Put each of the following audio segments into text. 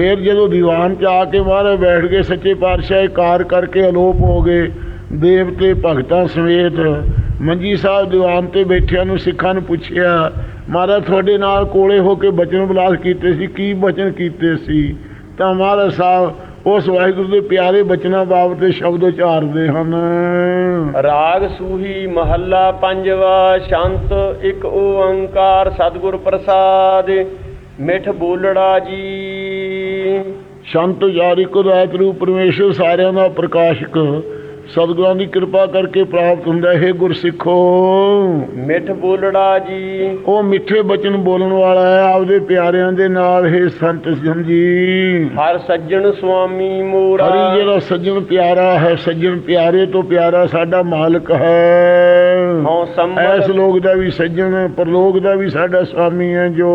ਫਿਰ ਜਦੋਂ ਦੀਵਾਨ 'ਚ ਆ ਕੇ ਮਹਾਰਾਜ ਬੈਠ ਗਏ, ਸੱਚੇ ਪਾਤਸ਼ਾਹ ਕਾਰ ਕਰਕੇ ਅਲੋਪ ਹੋ ਗਏ। ਦੇਵਤੇ, ਭਗਤਾਂ ਸਮੇਤ ਮੰਜੀ ਸਾਹਿਬ ਦੀਵਾਨ ਤੇ ਬੈਠਿਆਂ ਨੂੰ ਸਿੱਖਾਂ ਨੂੰ ਪੁੱਛਿਆ, ਮਹਾਰਾਜ, ਤੁਹਾਡੇ ਨਾਲ ਕੋਲੇ ਹੋ ਕੇ ਬਚਨ ਬਲਾਸ ਕੀਤੇ ਸੀ, ਕੀ ਬਚਨ ਕੀਤੇ ਸੀ? ਤਾਂ ਮਹਾਰਾਜ ਸਾਹਿਬ ਉਸ ਵਾਹਿਗੁਰੂ ਦੇ ਪਿਆਰੇ ਬਚਨਾਂ ਬਾਬਤ ਸ਼ਬਦ ਉਚਾਰਦੇ ਹਨ। ਰਾਗ ਸੂਹੀ ਮਹੱਲਾ ਪੰਜਵਾ, ਸ਼ੰਤ ਇੱਕ ਓੰਕਾਰ ਸਤਿਗੁਰ ਪ੍ਰਸਾਦ। ਮਿੱਠ ਬੋਲੜਾ ਜੀ। ਸ਼ੰਤ ਜਾਰੀ ਕੋ ਰਾਤ ਰੂਪ ਪਰਮੇਸ਼ਰ ਸਾਰਿਆਂ ਦਾ ਪ੍ਰਕਾਸ਼ਕ। ਸਤਿਗੁਰਾਂ ਦੀ ਕਿਰਪਾ ਕਰਕੇ ਪ੍ਰਾਪਤ ਹੁੰਦਾ ਹੈ ਗੁਰਸਿੱਖੋ। ਮਿੱਠ ਬੋਲੜਾ ਜੀ। ਉਹ ਮਿੱਠੇ ਬਚਨ ਬੋਲਣ ਵਾਲਾ ਹੈ ਆਪਦੇ ਪਿਆਰਿਆਂ ਦੇ ਨਾਲ ਹੈ ਸੰਤ ਜਨ ਜੀ। ਹਰ ਸੱਜਣ ਸੁਆਮੀ ਮੋਰਾ ਹਰੀ ਜਿਹੜਾ ਸੱਜਣ ਪਿਆਰਾ ਹੈ ਸੱਜਣ ਪਿਆਰੇ ਤੋਂ ਪਿਆਰਾ ਸਾਡਾ ਮਾਲਕ ਹੈ। ਹਉ ਲੋਕ ਦਾ ਵੀ ਸੱਜਣ ਪਰਲੋਕ ਦਾ ਵੀ ਸਾਡਾ ਸਵਾਮੀ ਹੈ ਜੋ।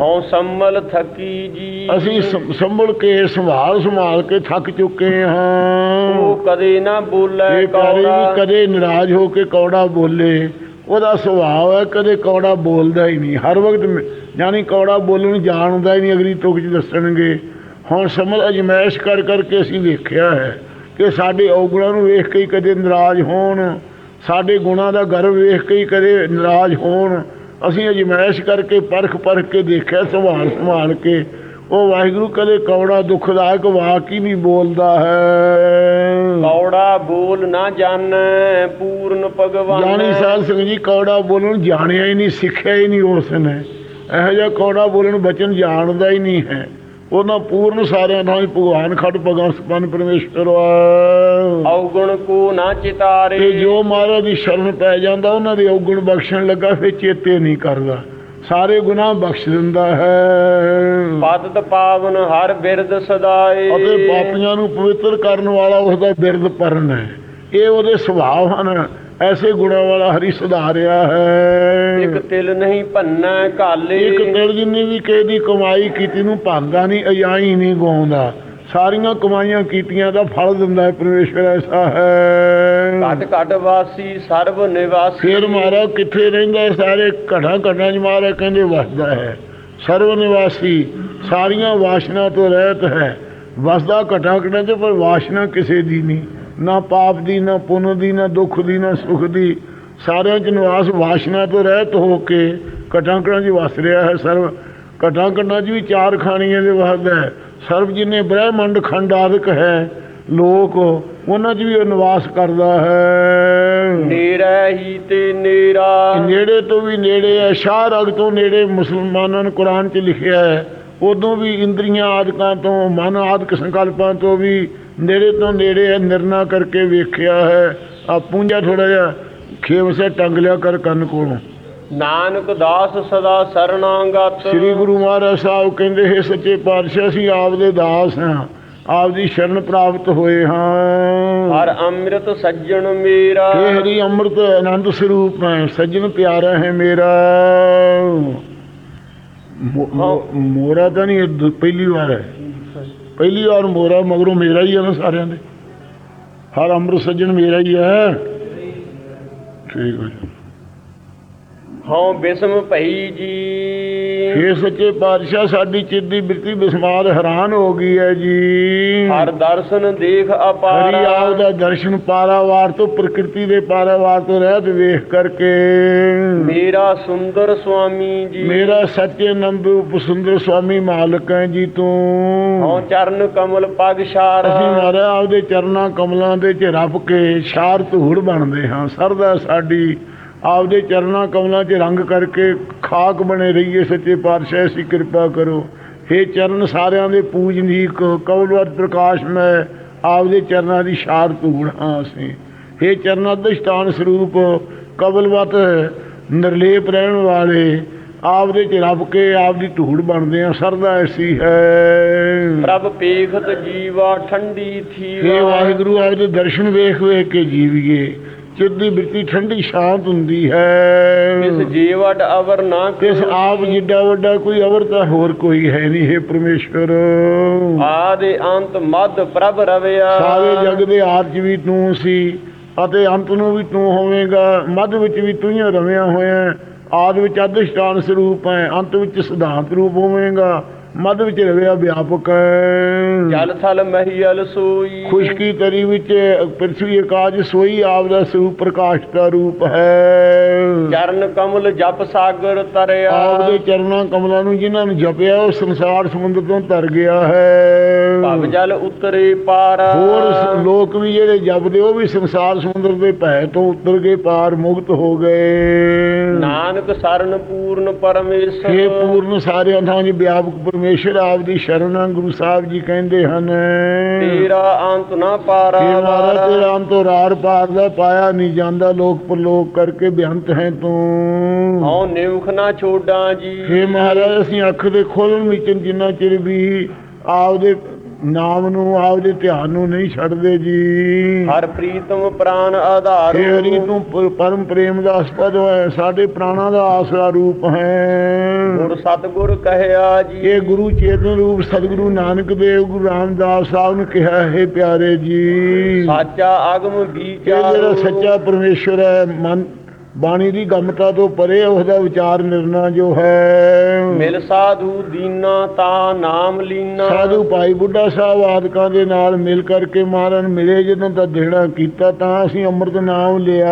ਹਉ ਸੰਮਲ ਥਕੀ ਜੀ। ਅਸੀਂ ਸੰਭਲ ਕੇ ਸੰਭਾਲ ਸੰਭਾਲ ਕੇ ਥੱਕ ਚੁੱਕੇ ਹਾਂ। ਉਹ ਕਦੇ ਨਾ ਬੋਲੇ ਕੌੜਾ। ਕਦੇ ਨਾਰਾਜ਼ ਹੋ ਕੇ ਕੌੜਾ ਬੋਲੇ। ਉਹਦਾ ਸੁਭਾਅ ਹੈ ਕਦੇ ਕੌੜਾ ਬੋਲਦਾ ਹੀ ਨਹੀਂ। ਹਰ ਵਕਤ ਯਾਨੀ ਕੌੜਾ ਬੋਲਣ ਜਾਣਦਾ ਹੀ ਨਹੀਂ ਅਗਲੀ ਤੁਕ ਚ ਦੱਸਣਗੇ। ਹੁਣ ਸਮਝ ਅਜਮੈਸ਼ ਕਰ ਕਰਕੇ ਅਸੀਂ ਵੇਖਿਆ ਹੈ ਕਿ ਸਾਡੇ ਔਗੁਣਾਂ ਨੂੰ ਵੇਖ ਕੇ ਕਦੇ ਨਾਰਾਜ਼ ਹੋਣ। ਸਾਡੇ ਗੁਣਾਂ ਦਾ ਗਰਵ ਵੇਖ ਕੇ ਹੀ ਕਦੇ ਨਾਰਾਜ਼ ਹੋਣ। ਅਸੀਂ ਅਜਮੈਸ਼ ਕਰਕੇ ਪਰਖ ਪਰਖ ਕੇ ਦੇਖਿਆ ਸੰਭਾਲ ਸੰਭਾਲ ਕੇ। ਉਹ ਵਾਹਿਗੁਰੂ ਕਦੇ ਕੌੜਾ ਦੁਖਦਾਇਕ ਵਾਕ ਹੀ ਨਹੀਂ ਬੋਲਦਾ ਹੈ। ਕੌੜਾ ਬੋਲ ਨਾ ਜਾਣੈ ਪੂਰਨ ਭਗਵਾਨ। ਜਾਣੀ ਸਾਧ ਸਿੰਘ ਜੀ ਕੌੜਾ ਬੋਲਣ ਜਾਣਿਆ ਹੀ ਨਹੀਂ ਸਿੱਖਿਆ ਹੀ ਨਹੀਂ ਉਸ ਨੇ। ਇਹੋ ਜਿਹਾ ਕੌੜਾ ਬੋਲਣ ਬਚਨ ਜਾਣਦਾ ਹੀ ਨਹੀਂ ਹੈ। ਉਹਨਾਂ ਪੂਰਨ ਸਾਰਿਆਂ ਨਾਲ ਹੀ ਭਗਵਾਨ ਖੜ ਭਗਵਾਨ ਸਪਨ ਪਰਮੇਸ਼ਰ ਔਗਣ ਕੋ ਨਾ ਚਿਤਾਰੇ। ਤੇ ਜੋ ਮਹਾਰਾਜ ਦੀ ਸ਼ਰਨ ਪੈ ਜਾਂਦਾ ਉਹਨਾਂ ਦੇ ਔਗਣ ਬਖਸ਼ਣ ਲੱਗਾ ਫਿਰ ਚੇਤੇ ਨਹੀਂ ਕਰਦਾ। ਸਾਰੇ ਗੁਨਾਹ ਬਖਸ਼ ਦਿੰਦਾ ਹੈ। ਪਤਤ ਪਾਵਨ ਹਰ ਬਿਰਦ ਸਦਾਏ। ਅਤੇ ਪਾਪੀਆਂ ਨੂੰ ਪਵਿੱਤਰ ਕਰਨ ਵਾਲਾ ਉਸ ਦਾ ਬਿਰਦ ਪਰਨ ਹੈ। ਇਹ ਉਹਦੇ ਸੁਭਾਅ ਹਨ। ਐਸੇ ਗੁਣਾਂ ਵਾਲਾ ਹਰੀ ਸੁਧਾਰਿਆ ਹੈ। ਇੱਕ ਤਿਲ ਨਹੀਂ ਭੰਨੈ ਕਾਲੇ। ਇੱਕ ਦਿਨ ਜਿੰਨੀ ਵੀ ਕਿਸੇ ਦੀ ਕਮਾਈ ਕੀਤੀ ਨੂੰ ਭਾਂਦਾ ਨਹੀਂ ਅਜਾਈ ਨਹੀਂ ਗਾਉਂਦਾ। ਸਾਰੀਆਂ ਕਮਾਈਆਂ ਕੀਤੀਆਂ ਦਾ ਫਲ ਦਿੰਦਾ ਹੈ ਪਰਮੇਸ਼ਰ ਐਸਾ ਹੈ। ਘਟ ਘਟ ਵਾਸੀ ਸਰਬ ਨਿਵਾਸੀ। ਫਿਰ ਮਾਰਾ ਕਿੱਥੇ ਰਹਿੰਦਾ ਹੈ? ਸਾਰੇ ਘੜਾ ਘੜਾ ਚ ਮਾਰਾ ਕਹਿੰਦੇ ਵਸਦਾ ਹੈ। ਸਰਵ ਨਿਵਾਸੀ ਸਾਰੀਆਂ ਵਾਸ਼ਨਾ ਤੋਂ ਰਹਿਤ ਹੈ। ਵਸਦਾ ਘਟਾ ਘਟਾ ਤੇ ਪਰ ਵਾਸ਼ਨਾ ਕਿਸੇ ਦੀ ਨਹੀਂ। ਨਾ ਪਾਪ ਦੀ ਨਾ ਪੁੰਨ ਦੀ ਨਾ ਦੁੱਖ ਦੀ ਨਾ ਸੁਖ ਦੀ। ਸਾਰਿਆਂ ਚ ਨਿਵਾਸ ਵਾਸ਼ਨਾ ਤੋਂ ਰਹਿਤ ਹੋ ਕੇ ਘਟਾ ਚ ਵਸ ਰਿਹਾ ਹੈ ਸਰਵ। ਘਟਾ ਚ ਵੀ ਚਾਰ ਖਾਣੀਆਂ ਦੇ ਵਸਦਾ ਹੈ। ਸਰਬ ਜਿਨੇ ਬ੍ਰਹਮੰਡ ਖੰਡ ਆਦਿਕ ਹੈ ਲੋਕ ਉਹਨਾਂ 'ਚ ਵੀ ਉਹ ਨਿਵਾਸ ਕਰਦਾ ਹੈ। ਨੇਰਾ ਹੀ ਤੇ ਨੇਰਾ ਨੇੜੇ ਤੋਂ ਵੀ ਨੇੜੇ ਹੈ ਸ਼ਾਹ ਰਗ ਤੋਂ ਨੇੜੇ ਮੁਸਲਮਾਨਾਂ ਨੇ ਕੁਰਾਨ 'ਚ ਲਿਖਿਆ ਹੈ। ਉਦੋਂ ਵੀ ਇੰਦਰੀਆਂ ਆਦਿਕਾਂ ਤੋਂ ਮਨ ਆਦਿਕ ਸੰਕਲਪਾਂ ਤੋਂ ਵੀ ਨੇੜੇ ਤੋਂ ਨੇੜੇ ਹੈ ਨਿਰਣਾ ਕਰਕੇ ਵੇਖਿਆ ਹੈ। ਆਪੂ ਜਾਂ ਥੋੜਾ ਜਿਹਾ ਖੇਵਸੇ ਟੰਗ ਲਿਆ ਕਰ ਕੰਨ ਕੋਲੋਂ। ਨਾਨਕ ਦਾਸ ਸਦਾ ਸਰਣਾਂਗਤ। ਸ੍ਰੀ ਗੁਰੂ ਮਹਾਰਾਜ ਸਾਹਿਬ ਕਹਿੰਦੇ ਹੈ ਸੱਚੇ ਪਾਤਸ਼ਾਹ ਅਸੀਂ ਆਪ ਦੇ ਦਾਸ ਹਾਂ। ਆਪ ਦੀ ਸ਼ਰਨ ਪ੍ਰਾਪਤ ਹੋਏ ਹਾਂ। ਹਰ ਅੰਮ੍ਰਿਤ ਸੱਜਣ ਮੇਰਾ। ਇਹ ਅੰਮ੍ਰਿਤ ਆਨੰਦ ਸਰੂਪ ਹੈ ਸੱਜਣ ਪਿਆਰਾ ਹੈ ਮੇਰਾ। ਮੋਰਾ ਤਾਂ ਨਹੀਂ ਪਹਿਲੀ ਵਾਰ ਹੈ। ਪਹਿਲੀ ਵਾਰ ਮੋਰਾ ਮਗਰੋਂ ਮੇਰਾ ਹੀ ਹੈ ਨਾ ਸਾਰਿਆਂ ਦੇ। ਹਰ ਅੰਮ੍ਰਿਤ ਸੱਜਣ ਮੇਰਾ ਹੀ ਹੈ ਠੀਕ ਹੈ ਜੀ। ਹਉ ਬਿਸਮ ਭਈ ਜੀ। हे ਸੱਚੇ ਪਾਤਸ਼ਾਹ ਸਾਡੀ ਚਿੱਤ ਦੀ ਬਿਰਤੀ ਬਿਸਮਾਰ ਹੈਰਾਨ ਹੋ ਗਈ ਹੈ ਜੀ। ਹਰ ਦਰਸ਼ਨ ਦੇਖ ਹਰੀ ਅਪਾਰ ਆਪ ਦਾ ਦਰਸ਼ਨ ਪਾਰਾਵਾਰ ਤੋਂ ਪ੍ਰਕਿਰਤੀ ਦੇ ਪਾਰਾਵਾਰ ਤੋਂ ਰਹਿਤ ਵੇਖ ਕਰਕੇ। ਮੇਰਾ ਸੁੰਦਰ ਸੁਆਮੀ ਜੀ। ਮੇਰਾ ਸੱਚੇ ਨੰਦ ਸੁੰਦਰ ਸੁਆਮੀ ਮਾਲਕ ਹੈ ਜੀ ਤੂੰ। ਹਉ ਚਰਨ ਕਮਲ ਪਗ ਛਾਰ। ਅਸੀਂ ਮਾਰਿਆ ਆਪਦੇ ਚਰਨਾਂ ਕਮਲਾਂ ਦੇ ਚ ਰੱਬ ਕੇ ਸ਼ਾਰ ਧੂੜ ਬਣਦੇ ਹਾਂ। ਸਰਦਾ ਸਾਡੀ ਆਪਦੇ ਚਰਨਾਂ ਕਮਲਾਂ 'ਚ ਰੰਗ ਕਰਕੇ ਖਾਕ ਬਣੇ ਰਹੀਏ ਸੱਚੇ ਪਾਤਸ਼ਾਹ ਸੀ ਕਿਰਪਾ ਕਰੋ। हे ਚਰਨ ਸਾਰਿਆਂ ਦੇ ਪੂਜਨੀਕ ਕਵਲਵਤ ਪ੍ਰਕਾਸ਼ ਮੈਂ ਆਪਦੇ ਚਰਨਾਂ ਦੀ ਸ਼ਾਰ ਧੂੜ ਹਾਂ ਅਸੀਂ। हे ਚਰਨ ਅਦਸ਼ਟਾਨ ਸਰੂਪ ਕਵਲਵਤ ਨਿਰਲੇਪ ਰਹਿਣ ਵਾਲੇ ਆਪਦੇ ਚ ਰੱਬ ਕੇ ਆਪਦੀ ਧੂੜ ਬਣਦੇ ਆ ਸਰਦਾ ਐਸੀ ਹੈ। ਪ੍ਰਭ ਪੇਖਤ ਜੀਵਾ ਠੰਡੀ ਥੀ ਵਾਹਿਗੁਰੂ ਆਪਦੇ ਦਰਸ਼ਨ ਵੇਖ ਵੇਖ ਕੇ ਜੀਵੀਏ। ਚਿੱਤ ਦੀ ਬਿਰਤੀ ਠੰਡੀ ਸ਼ਾਂਤ ਹੁੰਦੀ ਇਸ ਹੈ ਜੀਵਟ ਅਵਰ ਨਾ ਇਸ ਆਪ ਜਿੱਡਾ ਵੱਡਾ ਕੋਈ ਅਵਰ ਤਾਂ ਹੋਰ ਕੋਈ ਹੈ ਨਹੀਂ ਹੈ ਪਰਮੇਸ਼ਵਰ। ਆਦੇ ਅੰਤ ਮਦ ਪ੍ਰਭ ਰਵਿਆ। ਸਾਰੇ ਜਗ ਦੇ ਆਦ ਵੀ ਤੂੰ ਸੀ ਅਤੇ ਅੰਤ ਨੂੰ ਵੀ ਤੂੰ ਹੋਵੇਂਗਾ ਮੱਧ ਵਿੱਚ ਵੀ ਤੂੰ ਹੀ ਰਵਿਆ ਹੋਇਆ। ਆਦ ਵਿੱਚ ਅਧਿਸ਼ਟਾਨ ਸਰੂਪ ਹੈ ਅੰਤ ਵਿੱਚ ਸਿਧਾਂਤ ਰੂਪ ਹੋਵੇਂਗਾ। ਮੱਧ ਵਿੱਚ ਰਵਿਆ ਵਿਆਪਕ। ਜਲ ਥਲ ਮਹੀਲ ਸੋਈ। ਖੁਸ਼ਕੀ ਤਰੀ ਵਿੱਚ ਪ੍ਰਿਥਵੀ ਆਕਾਸ਼ ਸੋਈ ਆਪ ਦਾ ਸਰੂਪ ਪ੍ਰਕਾਸ਼ ਦਾ ਰੂਪ ਹੈ। ਚਰਨ ਕਮਲ ਜਪ ਸਾਗਰ ਤਰਿਆ। ਆਪ ਦੇ ਚਰਨਾਂ ਕਮਲਾਂ ਨੂੰ ਜਿਨ੍ਹਾਂ ਨੂੰ ਜਪਿਆ ਉਹ ਸੰਸਾਰ ਸਮੁੰਦਰ ਤੋਂ ਤਰ ਗਿਆ ਹੈ। ਭਵ ਜਲ ਉਤਰੇ ਪਾਰ। ਹੋਰ ਲੋਕ ਵੀ ਜਿਹੜੇ ਜਪਦੇ ਉਹ ਵੀ ਸੰਸਾਰ ਸਮੁੰਦਰ ਦੇ ਭੈ ਤੋਂ ਉਤਰ ਕੇ ਪਾਰ ਮੁਕਤ ਹੋ ਗਏ। ਨਾਨਕ ਸਰਨ ਪੂਰਨ ਪਰਮੇਸ਼ਰ। ਇਹ ਪੂਰਨ ਸਾਰਿਆਂ ਥਾਂ ਜੀ ਵਿਆਪਕ ਪਰਮੇਸ਼ਰ। ਆਪ ਦੀ ਸ਼ਰਨ ਗੁਰੂ ਸਾਹਿਬ ਜੀ ਕਹਿੰਦੇ ਹਨ ਤੇਰਾ ਅੰਤ ਨਾ ਪਾਰਾ ਮਹਾਰਾਜ ਤੇਰਾ ਅੰਤੋਂ ਰਾਰ ਪਾਰ ਦਾ ਪਾਇਆ ਨਹੀਂ ਜਾਂਦਾ ਲੋਕ ਪਰਲੋਕ ਕਰਕੇ ਬਿਆੰਤ ਹੈ ਤੂੰ। ਹਉ ਨਿਵਖ ਨਾ ਛੋਡਾਂ ਜੀ। ਹੇ ਮਹਾਰਾਜ ਅਸੀਂ ਅੱਖ ਦੇ ਖੋਲਣ ਵਿੱਚ ਜਿੰਨਾ ਚਿਰ ਵੀ ਆਪਦੇ ਨਾਮ ਨੂੰ ਆਪਦੇ ਧਿਆਨ ਨੂੰ ਨਹੀਂ ਛੱਡਦੇ ਜੀ। ਹਰ ਪ੍ਰੀਤਮ ਪ੍ਰਾਨ ਆਧਾਰ ਹਰੀ ਤੂੰ ਪਰਮ ਪ੍ਰੇਮ ਦਾ ਅਸਪਦ ਹੈ ਸਾਡੇ ਪ੍ਰਾਣਾ ਦਾ ਆਸਰਾ ਰੂਪ ਹੈ। ਗੁਰ ਸਤਗੁਰ ਕਹਿਆ ਜੀ। ਇਹ ਗੁਰੂ ਚੇਤਨ ਰੂਪ ਸਤਿਗੁਰੂ ਨਾਨਕ ਦੇਵ ਗੁਰੂ ਰਾਮਦਾਸ ਸਾਹਿਬ ਨੇ ਕਿਹਾ ਹੈ ਪਿਆਰੇ ਜੀ। ਸਾਚਾ ਆਗਮ ਇਹ ਵਿਚਾਰ ਜਿਹੜਾ ਸੱਚਾ ਪਰਮੇਸ਼ਰ ਹੈ ਮਨ ਬਾਣੀ ਦੀ ਗਮਤਾ ਤੋਂ ਪਰੇ ਉਹਦਾ ਵਿਚਾਰ ਨਿਰਣਾ ਜੋ ਹੈ। ਮਿਲ ਸਾਧੂ ਦੀਨਾ ਤਾ ਨਾਮ ਲੀਨਾ। ਸਾਧੂ ਭਾਈ ਬੁੱਢਾ ਸਾਹਿਬ ਆਦਿਕਾਂ ਦੇ ਨਾਲ ਮਿਲ ਕਰਕੇ ਮਹਾਰਾਜ ਮਿਲੇ ਜਦੋਂ ਤਾਂ ਦੇਣਾ ਕੀਤਾ ਤਾਂ ਅਸੀਂ ਅੰਮ੍ਰਿਤ ਨਾਮ ਲਿਆ।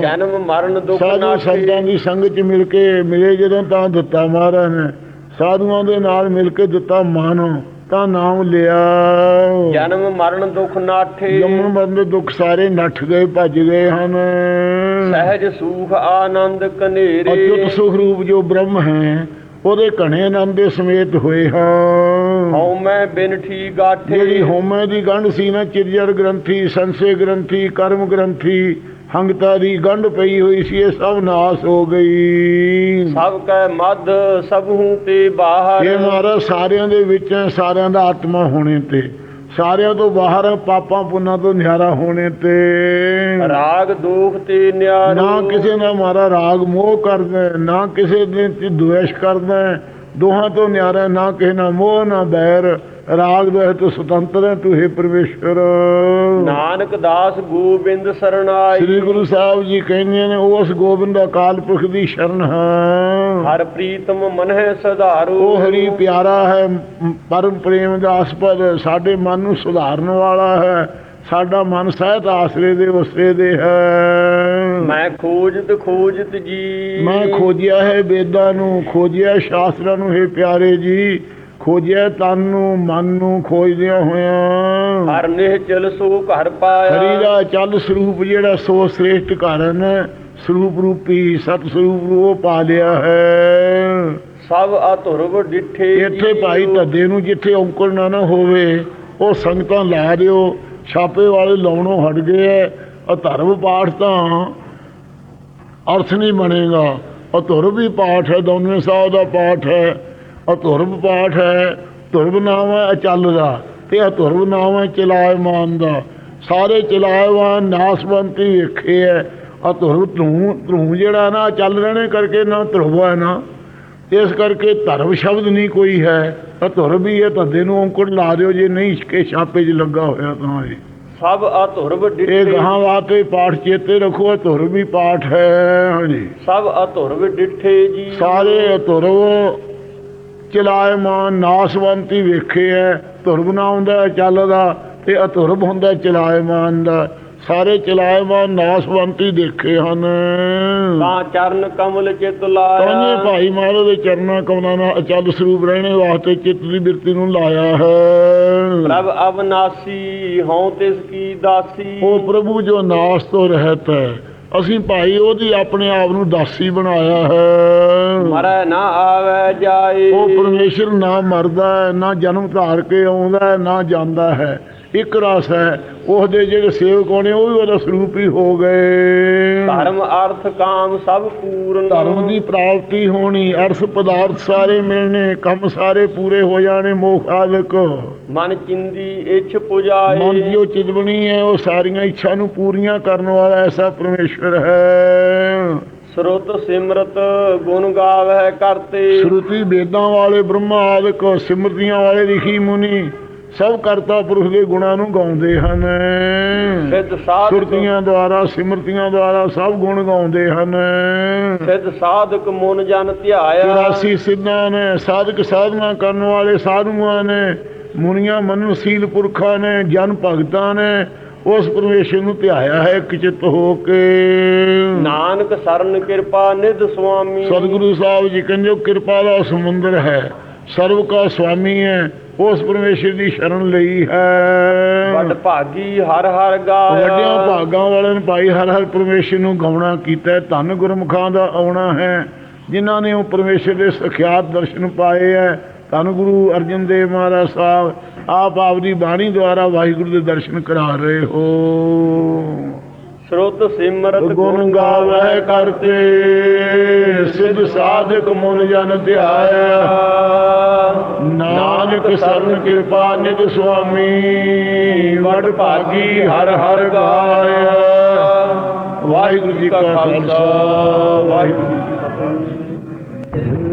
ਜਨਮ ਮਰਨ ਦੁਖ ਸਾਧੂ ਸੰਤਾਂ ਦੀ ਸੰਗਤ ਚ ਮਿਲ ਕੇ ਮਿਲੇ ਜਦੋਂ ਤਾਂ ਦਿੱਤਾ ਮਹਾਰਾਜ ਨੇ। ਸਾਧੂਆਂ ਦੇ ਨਾਲ ਮਿਲ ਕੇ ਦਿੱਤਾ ਮਾਨੋ। ਤਾਂ ਨਾਮ ਲਿਆ। ਜਨਮ ਮਰਨ ਦੁਖ ਨਾਠੇ। ਜੰਮਣ ਮਰਨ ਦੇ ਦੁੱਖ ਸਾਰੇ ਨੱਠ ਗਏ ਭੱਜ ਗਏ ਹਨ। ਸਹਿਜ ਸੂਖ ਆਨੰਦ ਕਨੇਰੇ ਅਚੁੱਤ ਸੁਖ ਰੂਪ ਜੋ ਬ੍ਰਹਮ ਹੈ ਉਹਦੇ ਘਣੇ ਆਨੰਦ ਦੇ ਸਮੇਤ ਹੋਏ ਹਾਂ। ਹਉ ਮੈਂ ਬਿਨਠੀ ਗਾਠੇ। ਜਿਹੜੀ ਹੋਮੈ ਦੀ ਗੰਢ ਸੀ ਨਾ ਚਿਰਜੜ ਗ੍ਰੰਥੀ ਸੰਸੇ ਗ੍ਰੰਥੀ ਕਰਮ ਗ੍ਰੰਥੀ ਹੰਗਤਾ ਦੀ ਗੰਢ ਪਈ ਹੋਈ ਸੀ ਇਹ ਸਭ ਨਾਸ ਹੋ ਗਈ। ਸਭ ਕੈ ਮਦ ਸਭੂ ਤੇ ਬਾਹਰ। ਇਹ ਮਹਾਰਾਜ ਸਾਰਿਆਂ ਦੇ ਵਿੱਚ ਹੈ, ਸਾਰਿਆਂ ਦਾ ਆਤਮਾ ਹੋਣੇ ਤੇ। ਸਾਰਿਆਂ ਤੋਂ ਬਾਹਰ ਹੈ, ਪਾਪਾਂ ਪੁੰਨਾਂ ਤੋਂ ਨਿਆਰਾ ਹੋਣੇ ਤੇ। ਰਾਗ ਦੋਖ ਤੇ ਨਿਆਰ। ਨਾ ਕਿਸੇ ਨਾਲ ਮਾਰਾ ਰਾਗ ਮੋਹ ਕਰਦਾ ਹੈ, ਨਾ ਕਿਸੇ ਦੇ ਦੁਆਸ਼ ਕਰਦਾ ਹੈ। ਦੋਹਾਂ ਤੋਂ ਨਿਆਰਾ ਹੈ, ਨਾ ਕਿਸੇ ਨਾਲ ਮੋਹ ਨਾ ਬੈਰ। ਰਾਗ ਦੋਹ ਤੋਂ ਸੁਤੰਤਰ ਹੈ ਤੂੰ ਹੈ ਪਰਮੇਸ਼ਰ ਨਾਨਕ ਦਾਸ ਗੋਬਿੰਦ ਸਰਣਾਈ। ਸ੍ਰੀ ਗੁਰੂ ਸਾਹਿਬ ਜੀ ਕਹਿੰਦੇ ਨੇ ਉਸ ਗੋਬਿੰਦ ਅਕਾਲ ਪੁਰਖ ਦੀ ਸ਼ਰਨ ਹਾਂ। ਹਰ ਪ੍ਰੀਤਮ ਮਨਹਿ ਸਧਾਰੋ। ਉਹ ਹਰੀ ਪਿਆਰਾ ਹੈ ਪਰਮ ਪ੍ਰੇਮ ਦਾ ਆਸਪਦ ਸਾਡੇ ਮਨ ਨੂੰ ਸੁਧਾਰਨ ਵਾਲਾ ਹੈ ਸਾਡਾ ਮਨ ਸਹਿਤ ਆਸਰੇ ਦੇ ਉਸਰੇ ਦੇ ਹੈ। ਮੈਂ ਖੋਜਤ ਖੋਜਤ ਜੀ। ਮੈਂ ਖੋਜਿਆ ਹੈ ਵੇਦਾਂ ਨੂੰ ਖੋਜਿਆ ਸ਼ਾਸਤਰਾਂ ਨੂੰ ਹੈ ਪਿਆਰੇ ਜੀ ਖੋਜਿਆ ਤਨ ਨੂੰ ਮਨ ਨੂੰ ਖੋਜਦਿਆਂ ਹੋਇਆਂ। ਹਰ ਨਿਹਚਲ ਸੋ ਘਰ ਪਾਇਆ। ਹਰੀ ਦਾ ਚੱਲ ਸਰੂਪ ਜਿਹੜਾ ਸੋ ਸ੍ਰੇਸ਼ਟ ਕਾਰਨ ਸਰੂਪ ਰੂਪੀ ਸਤ ਸਰੂਪ ਉਹ ਪਾ ਲਿਆ ਹੈ। ਸਭ ਅਧੁਰਵ ਡਿਠੇ ਇੱਥੇ ਭਾਈ ਧੱਦੇ ਨੂੰ ਜਿੱਥੇ ਔਂਕੜ ਨਾ ਨਾ ਹੋਵੇ ਉਹ ਸੰਗਤਾਂ ਲਾ ਦਿਓ। ਛਾਪੇ ਵਾਲੇ ਲਾਉਣੋਂ ਹਟ ਗਏ ਐ ਅਧਰਮ ਪਾਠ ਤਾਂ ਅਰਥ ਨਹੀਂ ਬਣੇਗਾ। ਅਧੁਰਬ ਵੀ ਪਾਠ ਹੈ ਦੋਨੇ ਸਾਹਿਬ ਦਾ ਪਾਠ ਹੈ। ਅਧੁਰਬ ਪਾਠ ਹੈ ਧੁਰਬ ਨਾਮ ਹੈ ਅਚਲ ਦਾ ਤੇ ਅਧੁਰਬ ਨਾਮ ਹੈ ਚਲਾਇਮਾਨ ਦਾ। ਸਾਰੇ ਚਲਾਇਮਾਨ ਨਾਸਵੰਤੀ ਵੇਖੇ ਐ ਅਧੁਰਬ ਧਰੂ ਧਰੂ ਜਿਹੜਾ ਨਾ ਚੱਲ ਰਹਿਣੇ ਕਰਕੇ ਨਾ ਧਰੁਵ ਹੈ ਨਾ। ਇਸ ਕਰਕੇ ਧਰਮ ਸ਼ਬਦ ਨਹੀਂ ਕੋਈ ਹੈ। ਤਾਂ ਧੁਰ ਵੀ ਹੈ ਧੰਦੇ ਨੂੰ ਔਂਕੜ ਲਾ ਦਿਓ ਜੇ ਨਹੀਂ ਕੇ ਛਾਪੇ 'ਚ ਲੱਗਾ ਹੋਇਆ ਤਾਂ ਇਹ। ਸਭ ਅਧੁਰਵ ਇਹ ਡਿਠੇ ਗਾਹਾਂ ਵਾਸਤੇ ਪਾਠ ਚੇਤੇ ਰੱਖੋ ਧੁਰ ਵੀ ਪਾਠ ਹੈ। ਹਾਂਜੀ। ਸਭ ਅਧੁਰਵ ਡਿਠੇ ਜੀ। ਸਾਰੇ ਧੁਰ ਚਲਾਇਮਾਨ ਨਾਸਵੰਤੀ ਵੇਖੇ ਹੈ ਧੁਰਬ ਨਾ ਹੁੰਦਾ ਚੱਲਦਾ ਤੇ ਅਧੁਰਬ ਹੁੰਦਾ ਚਲਾਇਮਾਨ ਦਾ। ਸਾਰੇ ਚਲਾਇਮਾਨ ਨਾਸਵੰਤੀ ਦੇਖੇ ਹਨ। ਤਾਂ ਚਰਨ ਕਮਲ ਚਿਤ ਲਾਇਆ। ਭਾਈ ਮਹਾਰਾਜ ਦੇ ਚਰਨਾਂ ਕਮਲਾਂ ਨਾਲ ਅਚਲ ਸਰੂਪ ਰਹਿਣੇ ਵਾਸਤੇ ਚਿੱਤ ਦੀ ਬਿਰਤੀ ਨੂੰ ਲਾਇਆ ਹੈ। ਪ੍ਰਭ ਅਬਨਾਸੀ ਹਉ ਤਿਸ ਕੀ ਦਾਸੀ। ਉਹ ਪ੍ਰਭੂ ਜੋ ਨਾਸ ਤੋਂ ਰਹਿਤ ਹੈ ਅਸੀਂ ਭਾਈ ਉਹਦੀ ਆਪਣੇ ਆਪ ਨੂੰ ਦਾਸੀ ਬਣਾਇਆ ਹੈ। ਮਰੈ ਨਾ ਆਵੇ ਜਾਏ ਉਹ ਪਰਮੇਸ਼ਰ ਨਾ ਮਰਦਾ ਹੈ ਨਾ ਜਨਮ ਧਾਰ ਕੇ ਆਉਂਦਾ ਹੈ ਨਾ ਜਾਂਦਾ ਹੈ। ਇੱਕ ਰਸ ਹੈ ਉਹਦੇ ਜਿਹੜੇ ਸੇਵਕ ਹੋਣੇ ਉਹ ਵੀ ਉਹਦਾ ਸਰੂਪ ਹੀ ਹੋ ਗਏ। ਧਰਮ ਅਰਥ ਕਾਮ ਸਭ ਪੂਰਨ। ਧਰਮ ਦੀ ਪ੍ਰਾਪਤੀ ਹੋਣੀ ਅਰਥ ਪਦਾਰਥ ਸਾਰੇ ਮਿਲਣੇ ਕੰਮ ਸਾਰੇ ਪੂਰੇ ਹੋ ਜਾਣੇ ਮੋਖ ਆਦਿਕ ਮਨ ਚਿੰਦੀ ਇਛ ਪੁਜਾਏ। ਮਨ ਦੀ ਉਹ ਚਿਤਵਣੀ ਹੈ ਉਹ ਸਾਰੀਆਂ ਇੱਛਾ ਨੂੰ ਪੂਰੀਆਂ ਕਰਨ ਵਾਲਾ ਐਸਾ ਪਰਮੇਸ਼ਰ ਹੈ। ਸਰੁਤ ਸਿਮਰਤ ਗੁਣ ਗਾਵਹਿ ਕਰਤੇ। ਸ਼ਰੂਤੀ ਵੇਦਾਂ ਵਾਲੇ ਬ੍ਰਹਮਾ ਆਦਿਕ ਸਿਮਰਤੀਆਂ ਵਾਲੇ ਰਿਖੀ ਮੁਨੀ ਸਭ ਕਰਤਾ ਪੁਰਖ ਦੇ ਗੁਣਾਂ ਨੂੰ ਗਾਉਂਦੇ ਹਨ। ਸਿੱਧ ਸਾਧਕ ਸੁਰਤੀਆਂ ਦੁਆਰਾ ਸਿਮਰਤੀਆਂ ਦੁਆਰਾ ਸਭ ਗੁਣ ਗਾਉਂਦੇ ਹਨ। ਸਿੱਧ ਸਾਧਕ ਮਨ ਜਨ ਧਿਆਇਆ। 84 ਸਿੱਧਾਂ ਨੇ ਸਾਧਕ ਸਾਧਨਾ ਕਰਨ ਵਾਲੇ ਸਾਧੂਆਂ ਨੇ ਮੁਨੀਆਂ ਮਨੁਸ਼ੀਲ ਪੁਰਖਾਂ ਨੇ ਜਨ ਭਗਤਾਂ ਨੇ ਉਸ ਪਰਮੇਸ਼ਰ ਨੂੰ ਧਿਆਇਆ ਹੈ ਇੱਕ ਚਿੱਤ ਹੋ ਕੇ। ਨਾਨਕ ਸਰਨ ਕਿਰਪਾ ਨਿਧ ਸੁਆਮੀ। ਸਤਿਗੁਰੂ ਸਾਹਿਬ ਜੀ ਕਹਿੰਦੇ ਕਿਰਪਾ ਦਾ ਸਮੁੰਦਰ ਹੈ। ਸਰਵ ਕਾ ਸੁਆਮੀ ਹੈ ਉਸ ਪਰਮੇਸ਼ਰ ਦੀ ਸ਼ਰਨ ਲਈ ਹੈ। ਵੱਡ ਭਾਗੀ ਹਰ ਹਰ ਗਾਇਆ। ਵੱਡਿਆਂ ਭਾਗਾਂ ਵਾਲਿਆਂ ਨੇ ਭਾਈ ਹਰ ਹਰ ਪਰਮੇਸ਼ਰ ਨੂੰ ਗਾਉਣਾ ਕੀਤਾ ਹੈ। ਧੰਨ ਗੁਰਮੁਖਾਂ ਦਾ ਆਉਣਾ ਹੈ। ਜਿਨ੍ਹਾਂ ਨੇ ਉਹ ਪਰਮੇਸ਼ਰ ਦੇ ਸਖਿਆਤ ਦਰਸ਼ਨ ਪਾਏ ਹੈ ਧੰਨ ਗੁਰੂ ਅਰਜਨ ਦੇਵ ਮਹਾਰਾਜ ਸਾਹਿਬ ਆਪ ਆਪਦੀ ਬਾਣੀ ਦੁਆਰਾ ਵਾਹਿਗੁਰੂ ਦੇ ਦਰਸ਼ਨ ਕਰਾ ਰਹੇ ਹੋ। ਸ਼ਰੁਤ ਸਿਮਰਤ ਗੁਣ ਗਾਵੇ ਕਰਤੇ ਸਿੱਧ ਸਾਧਕ ਮਨ ਜਨ ਧਿਆਇਆ। ਨਾਨਕ ਸਰਨ ਕਿਰਪਾ ਨਿਧ ਸੁਆਮੀ ਵਡ ਭਾਗੀ ਹਰ ਹਰ ਗਾਇਆ। ਵਾਹਿਗੁਰੂ ਜੀ ਕਾ ਖਾਲਸਾ ਵਾਹਿਗੁਰੂ ਜੀ ਕੀ ਫਤਿਹ।